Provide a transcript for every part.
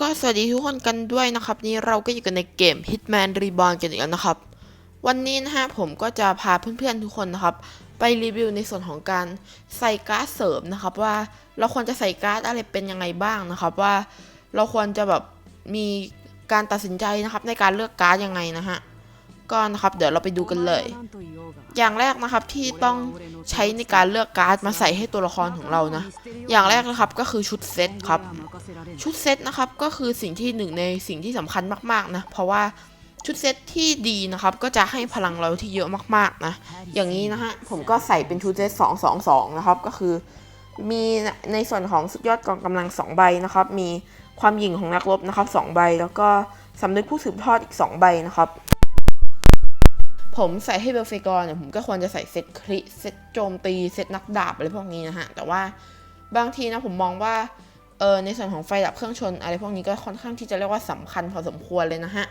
ก็สวัสดีทุกคนกันด้วยนะครับ นี่เราก็อยู่กันในเกม Hitman Reborn กันอีกแล้วนะครับ วันนี้นะฮะผมก็จะพาเพื่อนๆทุกคนนะครับ ไปรีวิวในส่วนของการใส่การ์ดเสริมนะครับว่าเราควรจะใส่การ์ดอะไรเป็นยังไงบ้างนะครับว่าเราควรจะแบบมีการตัดสินใจนะครับในการเลือกการ์ดยังไงนะฮะ ก็นะครับ เดี๋ยวเราไปดูกันเลย อย่างแรกนะครับที่ต้องใช้ในการเลือกการ์ดมาใส่ให้ตัวละครของเรานะ อย่างแรกนะครับก็คือชุดเซตครับ ชุดเซตนะครับก็คือสิ่งที่หนึ่งในสิ่งที่สำคัญมากๆนะเพราะว่าชุดเซตที่ดีนะครับ ก็จะให้พลังเราที่เยอะมากๆนะ อย่างนี้นะฮะผมก็ใส่เป็นชุดเซต2 2 2นะครับ ก็คือ มีในส่วนของสุดยอดกองกำลัง 2 ใบนะครับ มีความหยิ่งของนักรบนะครับ 2 ใบ แล้วก็สำนึกผู้สืบทอดอีก 2 ใบนะครับ ผมใส่ให้เบลเฟกร์เนี่ยผมก็ควรจะใส่เซตคริเซตโจมตีเซตนักดาบอะไรพวกนี้นะฮะ แต่ว่าบางทีนะผมมองว่าเออในส่วนของไฟดับเครื่องชนอะไรพวกนี้ก็ค่อนข้างที่จะเรียกว่าสำคัญพอสมควรเลยนะฮะ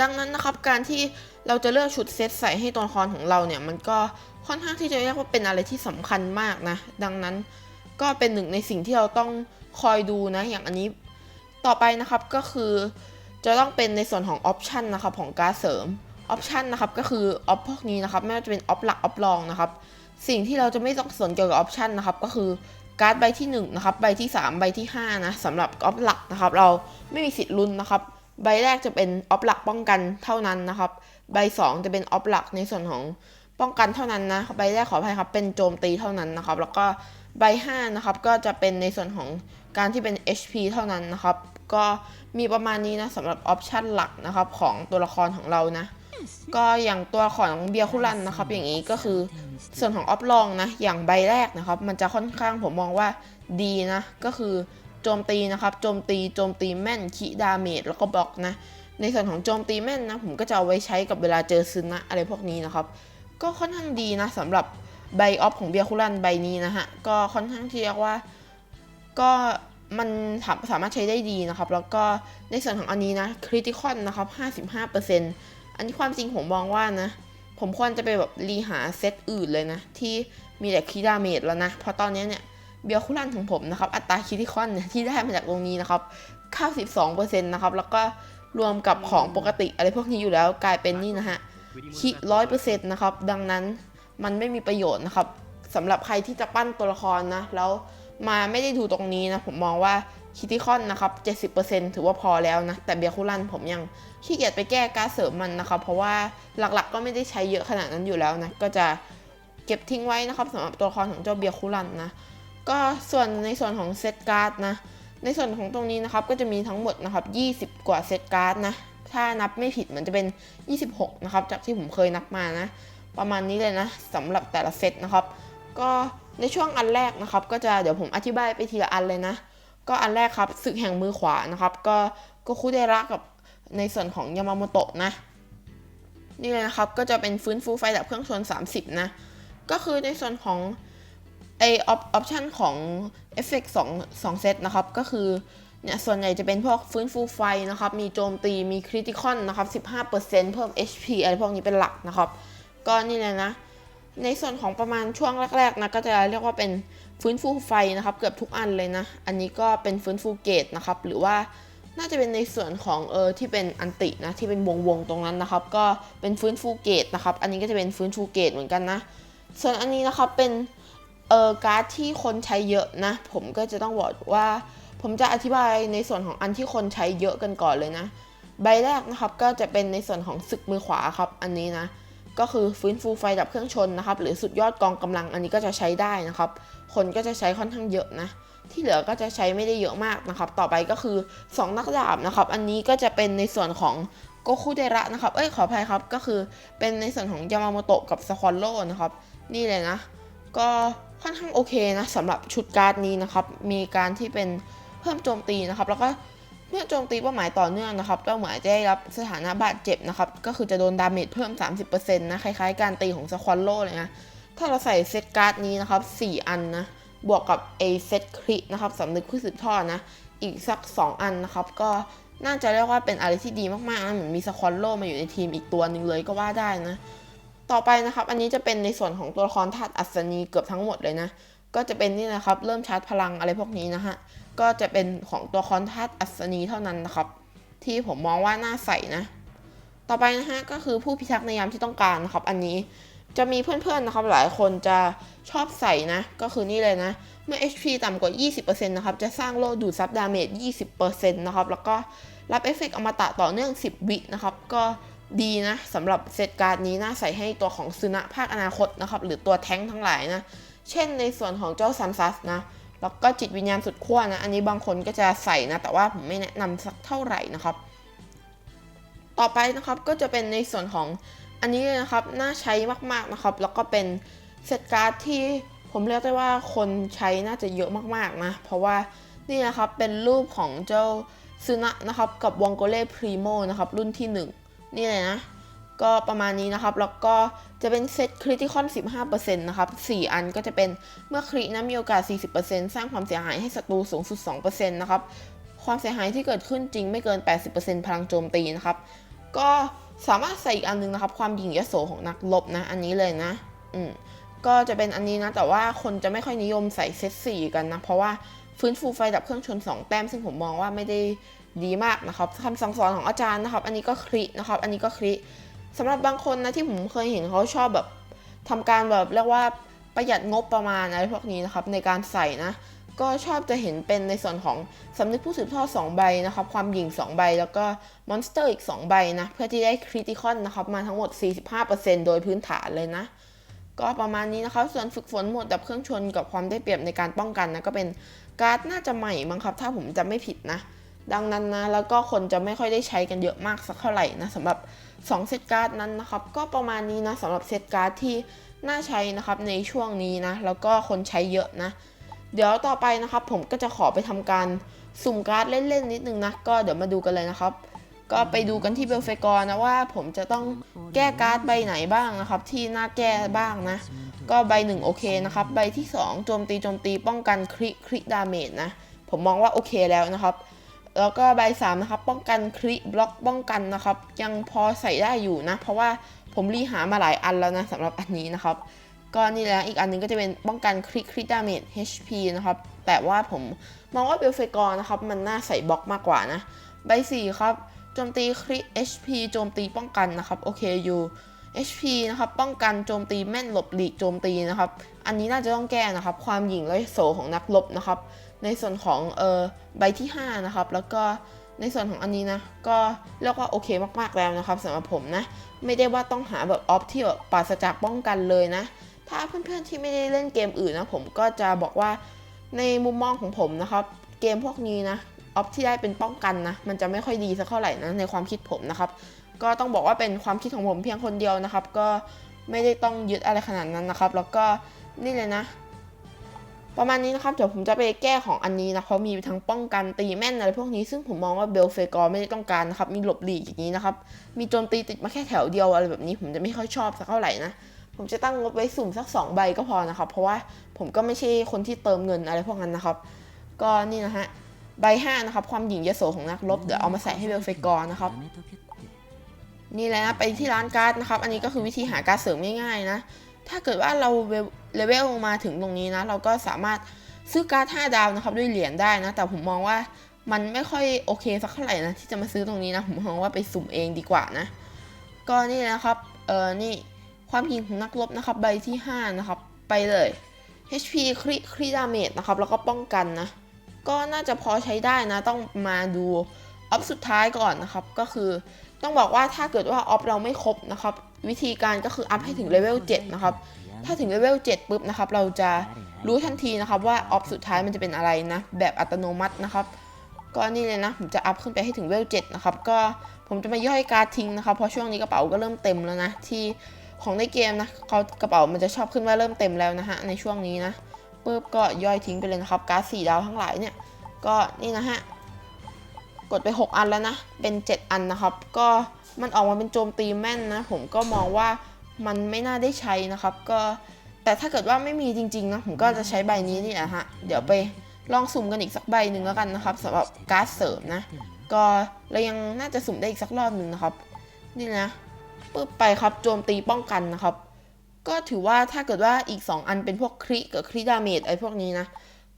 ดังนั้นนะครับการที่เราจะเลือกชุดเซตใส่ให้ตัวละครของเราเนี่ย มันก็ค่อนข้างที่จะเรียกว่าเป็นอะไรที่สำคัญมากนะ ดังนั้นก็เป็นหนึ่งในสิ่งที่เราต้องคอยดูนะ อย่างอันนี้ต่อไปนะครับก็คือจะต้องเป็นในส่วนของออปชันนะครับของการเสริม ออปชันนะครับก็คือออปพวกนี้นะครับไม่ว่าจะเป็นออปหลักออปรองนะครับ สิ่งที่เราจะไม่ต้องสนเกี่ยวกับออปชันนะครับ ก็คือการ์ดใบที่1นะครับใบที่ 3 ใบที่5นะสำหรับออฟหลักนะครับ เราไม่มีสิทธิ์ลุ้นนะครับ ใบแรกจะเป็นออฟหลักป้องกันเท่านั้นนะครับ ใบ 2 จะเป็นออฟหลักในส่วนของป้องกันเท่านั้นนะใบแรกขออภัยครับเป็นโจมตีเท่านั้นนะครับ แล้วก็ใบ5นะครับก็จะเป็นในส่วนของการที่เป็น HP เท่านั้นนะครับ ก็มีประมาณนี้นะสำหรับออปชันหลักนะครับของตัวละครของเรานะ ก็อย่างตัวของเบียร์คุรันนะครับ อย่างนี้ก็คือส่วนของออฟลองนะ อย่างใบแรกนะครับ มันจะค่อนข้างผมมองว่าดีนะ ก็คือโจมตีนะครับ โจมตีโจมตีแม่นขีดาเมจแล้วก็บล็อกนะ ในส่วนของโจมตีแม่นนะ ผมก็จะเอาไว้ใช้กับเวลาเจอซึนะอะไรพวกนี้นะครับ ก็ค่อนข้างดีนะสำหรับใบออฟของเบียร์คุรันใบนี้นะฮะ ก็ค่อนข้างที่เรียกว่าก็มันสาสามารถใช้ได้ดีนะครับ แล้วก็ในส่วนของอันนี้นะคริติคอนนะครับ 55% อันนี้ความจริงผมมองว่านะ ผมควรจะไปแบบรีหาเซตอื่นเลยนะ ที่มีแต่คีดาเมจแล้วนะ เพราะตอนนี้เนี่ยเบียร์คุรันของผมนะครับ อัตราคิติคอนเนี่ยที่ได้มาจากตรงนี้นะครับ92%นะครับ แล้วก็รวมกับของปกติอะไรพวกนี้อยู่แล้วกลายเป็นนี่นะฮะคิร้อยเปอร์เซ็นต์นะครับ ดังนั้นมันไม่มีประโยชน์นะครับสำหรับใครที่จะปั้นตัวละครนะ แล้วมาไม่ได้ดูตรงนี้นะ ผมมองว่า คิติคอนนะครับ 70%ถือว่าพอแล้วนะ แต่เบียร์คุรันผมยังขี้เกียจไปแก้การเสริมมันนะครับ เพราะว่าหลักๆก็ไม่ได้ใช้เยอะขนาดนั้นอยู่แล้วนะ ก็จะเก็บทิ้งไว้นะครับสำหรับตัวละครของเจ้าเบียร์คุรันนะ ก็ส่วนในส่วนของเซตการ์ดนะ ในส่วนของตรงนี้นะครับก็จะมีทั้งหมดนะครับ 20 กว่าเซตการ์ดนะ ถ้านับไม่ผิดเหมือนจะเป็น 26 นะครับ จากที่ผมเคยนับมานะ ประมาณนี้เลยนะสำหรับแต่ละเซตนะครับ ก็ในช่วงอันแรกนะครับ ก็จะเดี๋ยวผมอธิบายไปทีละอันเลยนะ ก็อันแรกครับศึกแห่งมือขวานะครับ ก็โกคุเดระกับในส่วนของยามาโมโตะนะ นี่เลยนะครับก็จะเป็นฟื้นฟูไฟดับเครื่องชน 30 นะ ก็คือในส่วนของไอออปชันของเอฟเฟกต์2 2เซตนะครับ ก็คือเนี่ยส่วนใหญ่จะเป็นพวกฟื้นฟูไฟนะครับ มีโจมตีมีคริติคอนนะครับ 15%เพิ่ม HP อะไรพวกนี้เป็นหลักนะครับ ก็นี่เลยนะ ในส่วนของประมาณช่วงแรกๆนะก็จะเรียกว่าเป็น ฟื้นฟูไฟนะครับเกือบทุกอันเลยนะ อันนี้ก็เป็นฟื้นฟูเกตนะครับ หรือว่าน่าจะเป็นในส่วนของเออที่เป็นอันตินะที่เป็นวงวงๆตรงนั้นนะครับ ก็เป็นฟื้นฟูเกตนะครับ อันนี้ก็จะเป็นฟื้นฟูเกตเหมือนกันนะ ส่วนอันนี้นะครับเป็นเออการ์ดที่คนใช้เยอะนะ ผมก็จะต้องบอกว่า ผมจะอธิบายในส่วนของอันที่คนใช้เยอะกันก่อนเลยนะ ใบแรกนะครับก็จะเป็นในส่วนของศึกมือขวาครับอันนี้นะ ก็คือฟื้นฟูไฟดับเครื่องชนนะครับ หรือสุดยอดกองกำลังอันนี้ก็จะใช้ได้นะครับ คนก็จะใช้ค่อนข้างเยอะนะ ที่เหลือก็จะใช้ไม่ได้เยอะมากนะครับ ต่อไปก็คือ 2 นักดาบนะครับ อันนี้ก็จะเป็นในส่วนของโกคุเดระนะครับ เอ้ยขออภัยครับ ก็คือเป็นในส่วนของยามาโมโตะกับสควอลโลนะครับ นี่เลยนะ ก็ค่อนข้างโอเคนะสำหรับชุดการ์ดนี้นะครับ มีการที่เป็นเพิ่มโจมตีนะครับ แล้วก็ มื่อโจมตีเป้าหมายต่อเนื่องนะครับ เป้าหมายจะได้รับสถานะบาดเจ็บนะครับ ก็คือจะโดนดาเมจเพิ่ม 30%นะ คล้ายๆ การตีของสควอลโลเลยนะ ถ้าเราใส่เซตการ์ดนี้นะครับ 4 อันนะ บวกกับเอเซตครินะครับสำนึกผู้สืบทอดนะ อีกสัก 2 อันนะครับ ก็น่าจะเรียกว่าเป็นอะไรที่ดีมากๆนะเหมือนมีสควอลโลมาอยู่ในทีมอีกตัวหนึ่งเลยก็ว่าได้นะ ต่อไปนะครับ อันนี้จะเป็นในส่วนของตัวละครธาตุอัศนีเกือบทั้งหมดเลยนะ ก็จะเป็นนี่นะครับ เริ่มชาร์จพลังอะไรพวกนี้นะฮะ ก็จะเป็นของตัวคอนทัสอัศนีเท่านั้นนะครับ ที่ผมมองว่าน่าใส่นะ ต่อไปนะฮะก็คือผู้พิทักษ์ในยามที่ต้องการนะครับ อันนี้จะมีเพื่อนๆนะครับหลายคนจะชอบใส่นะ ก็คือนี่เลยนะ เมื่อ HP ต่ำกว่า 20%นะครับ จะสร้างโล่ดูดซับดาเมจ 20%นะครับ แล้วก็รับเอฟเฟกต์อมตะต่อเนื่อง 10 วินะครับ ก็ดีนะสำหรับเซตการ์ดนี้น่าใส่ให้ตัวของซึนะภาคอนาคตนะครับ หรือตัวแท้งทั้งหลายนะ เช่นในส่วนของเจ้าซันซัสนะ แล้วก็จิตวิญญาณสุดขั้วนะ อันนี้บางคนก็จะใส่นะ แต่ว่าผมไม่แนะนำสักเท่าไหร่นะครับ ต่อไปนะครับก็จะเป็นในส่วนของอันนี้นะครับ น่าใช้มากๆนะครับ แล้วก็เป็นเซตการ์ดที่ผมเรียกได้ว่าคนใช้น่าจะเยอะมากๆนะ เพราะว่านี่นะครับเป็นรูปของเจ้าซึนะนะครับกับวองโกเล่พรีโมนะครับรุ่นที่ 1 นี่เลยนะ ก็ประมาณนี้นะครับ แล้วก็จะเป็นเซตคริติคอน 15%นะครับ 4 อันก็จะเป็นเมื่อครินะมีโอกาส 40%สร้างความเสียหายให้ศัตรูสูงสุด 2%นะครับ ความเสียหายที่เกิดขึ้นจริงไม่เกิน 80%พลังโจมตีนะครับ ก็สามารถใส่อีกอันหนึงนะครับ ความหยิ่งยโสของนักรบนะ อันนี้เลยนะ อืม ก็จะเป็นอันนี้นะ แต่ว่าคนจะไม่ค่อยนิยมใส่เซตสี่กันนะ เพราะว่าฟื้นฟูไฟดับเครื่องชน 2 แต้ม ซึ่งผมมองว่าไม่ได้ดีมากนะครับคำสั่งสอนของอาจารย์นะครับ อันนี้ก็ครินะครับ อันนี้ก็คริ สำหรับบางคนนะที่ผมเคยเห็นเขาชอบแบบทำการแบบเรียกว่าประหยัดงบประมาณอะไรพวกนี้นะครับในการใส่นะ ก็ชอบจะเห็นเป็นในส่วนของสำนึกผู้สืบทอด2ใบนะครับความหยิ่ง 2 ใบแล้วก็มอนสเตอร์อีก 2 ใบนะ เพื่อที่ได้คริติคอนนะครับมาทั้งหมด 45%โดยพื้นฐานเลยนะ ก็ประมาณนี้นะครับ ส่วนฝึกฝนหมดดับเครื่องชนกับความได้เปรียบในการป้องกันนะก็เป็นการ์ดน่าจะใหม่มั้งครับ ถ้าผมจำไม่ผิดนะ ดังนั้นนะแล้วก็คนจะไม่ค่อยได้ใช้กันเยอะมากสักเท่าไหร่นะสำหรับ 2 เซตการ์ดนั้นนะครับ ก็ประมาณนี้นะสำหรับเซตการ์ดที่น่าใช้นะครับในช่วงนี้นะ แล้วก็คนใช้เยอะนะ เดี๋ยวต่อไปนะครับ ผมก็จะขอไปทำการสุ่มการ์ดเล่นๆนิดนึงนะ ก็เดี๋ยวมาดูกันเลยนะครับ ก็ไปดูกันที่เบลเฟกอร์นะว่าผมจะต้องแก้การ์ดใบไหนบ้างนะครับ ที่น่าแก้บ้างนะ ก็ใบหนึ่งโอเคนะครับใบที่สองโจมตีโจมตีป้องกันคริคริดาเมจนะผมมองว่าโอเคแล้วนะครับ แล้วก็ใบสามนะครับป้องกันคริบล็อกป้องกันนะครับ ยังพอใส่ได้อยู่นะ เพราะว่าผมรีหามาหลายอันแล้วนะสำหรับอันนี้นะครับ ก็นี่แหละอีกอันหนึงก็จะเป็นป้องกันคริคริดาเมจ HP นะครับ แต่ว่าผมมองว่าเบลเฟกอร์นะครับ มันน่าใส่บล็อกมากกว่านะ ใบสี่ครับโจมตีคริ HP โจมตีป้องกันนะครับโอเคอยู่ HP นะครับป้องกันโจมตีแม่นหลบหลีกโจมตีนะครับ อันนี้น่าจะต้องแก้นะครับ ความหยิ่งและโสของนักรบนะครับ ในส่วนของเออใบที่ 5 นะครับ แล้วก็ในส่วนของอันนี้นะ ก็เรียกว่าโอเคมากๆแล้วนะครับสำหรับผมนะ ไม่ได้ว่าต้องหาแบบออฟที่แบบปราศจากป้องกันเลยนะ ถ้าเพื่อนๆที่ไม่ได้เล่นเกมอื่นนะผมก็จะบอกว่าในมุมมองของผมนะครับ เกมพวกนี้นะออฟที่ได้เป็นป้องกันนะ มันจะไม่ค่อยดีสักเท่าไหร่นะในความคิดผมนะครับ ก็ต้องบอกว่าเป็นความคิดของผมเพียงคนเดียวนะครับ ก็ไม่ได้ต้องยึดอะไรขนาดนั้นนะครับ แล้วก็นี่เลยนะ ประมาณนี้นะครับเดี๋ยวผมจะไปแก้ของอันนี้นะเขามีทั้งป้องกันตีแม่นอะไรพวกนี้ซึ่งผมมองว่าเบลเฟกอร์ไม่ได้ต้องการนะครับ มีหลบหลีกอย่างนี้นะครับ มีโจมตีติดมาแค่แถวเดียวอะไรแบบนี้ ผมจะไม่ค่อยชอบสักเท่าไหร่นะผมจะตั้งงบไว้สุ่มสัก 2 ใบก็พอนะครับ เพราะว่าผมก็ไม่ใช่คนที่เติมเงินอะไรพวกนั้นนะครับ ก็นี่นะฮะใบ5นะครับ ความหยิ่งยโสของนักรบเดี๋ยวเอามาใส่ให้เบลเฟกอร์นะครับ นี่แหละนะไปที่ร้านการ์ดนะครับ อันนี้ก็คือวิธีหาการดเสริมง่ายๆนะ ถ้าเกิดว่าเราเลเวลมาถึงตรงนี้นะ เราก็สามารถซื้อการ์ด5ดาวนะครับด้วยเหรียญได้นะ แต่ผมมองว่ามันไม่ค่อยโอเคสักเท่าไหร่นะที่จะมาซื้อตรงนี้นะ ผมมองว่าไปสุ่มเองดีกว่านะ ก็นี่นะครับ เออนี่ความยิงของนักรบนะครับใบที่ 5 นะครับ ไปเลย HP คริคริดาเมจนะครับ แล้วก็ป้องกันนะ ก็น่าจะพอใช้ได้นะ ต้องมาดูออฟสุดท้ายก่อนนะครับ ก็คือ ต้องบอกว่าถ้าเกิดว่าออฟเราไม่ครบนะครับ วิธีการก็คืออัพให้ถึงเลเวล7นะครับ ถ้าถึงเลเวล7ปุ๊บนะครับ เราจะรู้ทันทีนะครับว่าออฟสุดท้ายมันจะเป็นอะไรนะ แบบอัตโนมัตินะครับ ก็นี่เลยนะ ผมจะอัพขึ้นไปให้ถึงเลเวล7นะครับ ก็ผมจะมาย่อยการ์ดทิ้งนะครับเพราะช่วงนี้กระเป๋าก็เริ่มเต็มแล้วนะ ที่ของในเกมนะเขากระเป๋ามันจะชอบขึ้นว่าเริ่มเต็มแล้วนะฮะในช่วงนี้นะปุ๊บก็ย่อยทิ้งไปเลยนะครับการ์ด4ดาวทั้งหลายเนี่ยก็นี่นะฮะก ดไป 6 อันแล้วนะ เป็น 7 อันนะครับ ก็มันออกมาเป็นโจมตีแม่นนะ ผมก็มองว่ามันไม่น่าได้ใช้นะครับ ก็แต่ถ้าเกิดว่าไม่มีจริงๆนะผมก็จะใช้ใบนี้นี่แหละฮะ เดี๋ยวไปลองสุ่มกันอีกสักใบหนึ่งแล้วกันนะครับสำหรับการ์ดเสริมนะ ก็เรายังน่าจะสุ่มได้อีกสักรอบหนึ่งนะครับ นี่นะปึ๊บไปครับโจมตีป้องกันนะครับ ก็ถือว่าถ้าเกิดว่าอีก 2 อันเป็นพวกคริกับคริดาเมจไอ้พวกนี้นะ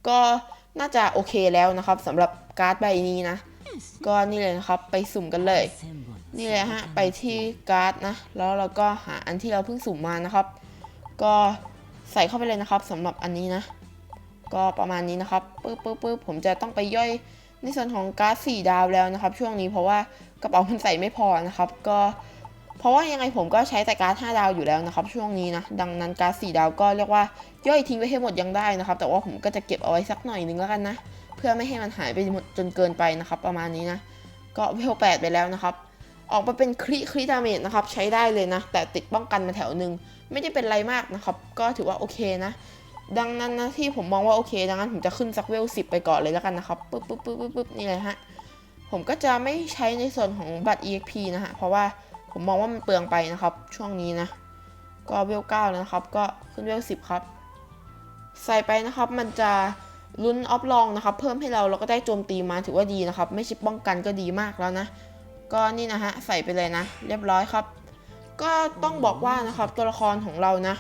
ก็น่าจะโอเคแล้วนะครับสำหรับการ์ดใบนี้นะ ก็นี่เลยนะครับไปสุ่มกันเลย นี่เลยฮะไปที่การ์ดนะ แล้วเราก็หาอันที่เราเพิ่งสุ่มมานะครับ ก็ใส่เข้าไปเลยนะครับสำหรับอันนี้นะ ก็ประมาณนี้นะครับปึ๊บปึ๊บปึ๊บผมจะต้องไปย่อยในส่วนของการ์ดสี่ดาวแล้วนะครับ ช่วงนี้เพราะว่ากระเป๋ามันใส่ไม่พอนะครับ ก็เพราะว่ายังไงผมก็ใช้แต่การ์ดห้าดาวอยู่แล้วนะครับ ช่วงนี้นะดังนั้นการ์ดสี่ดาวก็เรียกว่าย่อยทิ้งไว้ให้หมดยังได้นะครับ แต่ว่าผมก็จะเก็บเอาไว้สักหน่อยนึงแล้วกันนะ พื่อไม่ให้มันหายไปหมดจนเกินไปนะครับ ประมาณนี้นะ ก็เวลแปดไปแล้วนะครับ ออกมาเป็นคริคริดาเมจนะครับ ใช้ได้เลยนะ แต่ติดป้องกันมาแถวหนึ่งไม่ได้เป็นไรมากนะครับ ก็ถือว่าโอเคนะ ดังนั้นนะที่ผมมองว่าโอเค ดังนั้นผมจะขึ้นสักเวลสิบไปก่อนเลยแล้วกันนะครับปึ๊บปึ๊บปึ๊บปึ๊บปึ๊บนี่เลยฮะผมก็จะไม่ใช้ในส่วนของบัตร EXP นะฮะเพราะว่าผมมองว่ามันเปลืองไปนะครับ ช่วงนี้นะก็เวลเก้าแล้วนะครับ ก็ขึ้นเวลสิบครับ ใส่ไปนะครับมันจะ ลุ้นออฟลองนะครับเพิ่มให้เราเราก็ได้โจมตีมาถือว่าดีนะครับ ไม่ใช่ป้องกันก็ดีมากแล้วนะ ก็นี่นะฮะใส่ไปเลยนะ เรียบร้อยครับ ก็ต้องบอกว่านะครับตัวละครของเรานะ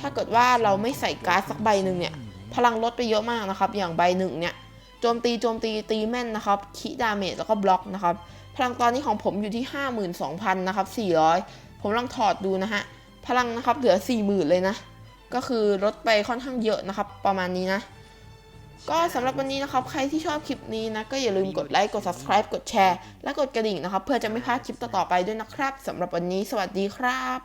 ถ้าเกิดว่าเราไม่ใส่การ์ดสักใบหนึ่งเนี่ย พลังลดไปเยอะมากนะครับ อย่างใบหนึ่งเนี่ยโจมตีโจมตีตีแม่นนะครับคิดาเมจแล้วก็บล็อกนะครับพลังตอนนี้ของผมอยู่ที่ 52,000นะครับ400 ผมลองถอดดูนะฮะพลังนะครับเหลือ 40,000 เลยนะ ก็คือลดไปค่อนข้างเยอะนะครับ ประมาณนี้นะ ก็สำหรับวันนี้นะครับ ใครที่ชอบคลิปนี้นะ ก็อย่าลืมกดไลค์กด subscribe กดแชร์ และกดกระดิ่งนะครับ เพื่อจะไม่พลาดคลิปต่อๆไปด้วยนะครับสำหรับวันนี้ สวัสดีครับ